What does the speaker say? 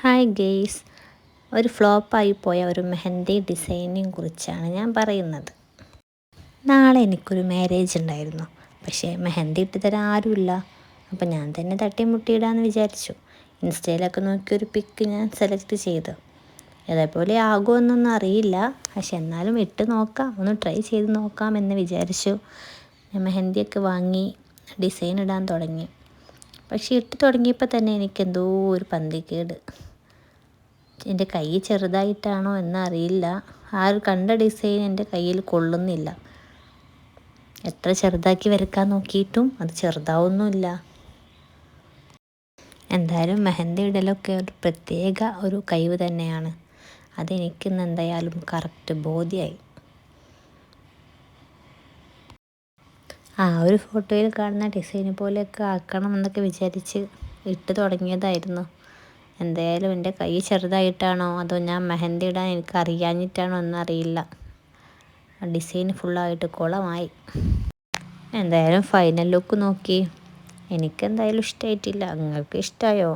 Hi guys ഒരു ഫ്ലോപ്പായി പോയ ഒരു മെഹന്തി ഡിസൈനിനെ കുറിച്ചാണ് ഞാൻ പറയുന്നത്. നാളെ എനിക്കൊരു മാരേജ് ഉണ്ടായിരുന്നു. പക്ഷേ മെഹന്തി ഇട്ട് തരാൻ ആരുമില്ല. അപ്പോൾ ഞാൻ തന്നെ തട്ടിമുട്ടിയിടാന്ന് വിചാരിച്ചു. ഇൻസ്റ്റയിലൊക്കെ നോക്കി ഒരു പിക്ക് ഞാൻ സെലക്ട് ചെയ്തു. അതേപോലെ ആകുമെന്നൊന്നും അറിയില്ല. പക്ഷെ എന്നാലും ഇട്ട് നോക്കാം. ഒന്ന് ട്രൈ ചെയ്ത് നോക്കാം എന്ന് വിചാരിച്ചു. ഞാൻ മെഹന്തിയൊക്കെ വാങ്ങി ഡിസൈൻ ഇടാൻ തുടങ്ങി. പക്ഷേ ഇട്ട് തുടങ്ങിയപ്പോൾ തന്നെ എനിക്ക് എന്തോ ഒരു പന്തിക്കേട് എന്റെ കൈ ചെറുതായിട്ടാണോ എന്നറിയില്ല. ആ ഒരു കണ്ട ഡിസൈൻ എന്റെ കയ്യിൽ കൊള്ളുന്നില്ല. എത്ര ചെറുതാക്കി വരക്കാൻ നോക്കിയിട്ടും അത് ചെറുതാവുന്നുമില്ല. എന്തായാലും മെഹന്തി ഇടലൊക്കെ ഒരു പ്രത്യേക ഒരു കഴിവ് തന്നെയാണ്. അതെനിക്കിന്ന് എന്തായാലും കറക്റ്റ് ബോധ്യമായി ആ ഒരു ഫോട്ടോയിൽ കാണുന്ന ഡിസൈന് പോലെയൊക്കെ ആക്കണം എന്നൊക്കെ വിചാരിച്ച് ഇട്ട് തുടങ്ങിയതായിരുന്നു. എന്തായാലും എന്റെ കൈ ചെറുതായിട്ടാണോ അതോ ഞാൻ മെഹന്തി ഇടാൻ എനിക്ക് അറിയാഞ്ഞിട്ടാണോ എന്നറിയില്ല. ഡിസൈൻ ഫുള്ളായിട്ട് കുളമായി. എന്തായാലും ഫൈനൽ ലുക്ക് നോക്കി. എനിക്കെന്തായാലും ഇഷ്ടമായിട്ടില്ല നിങ്ങൾക്ക് ഇഷ്ടമായോ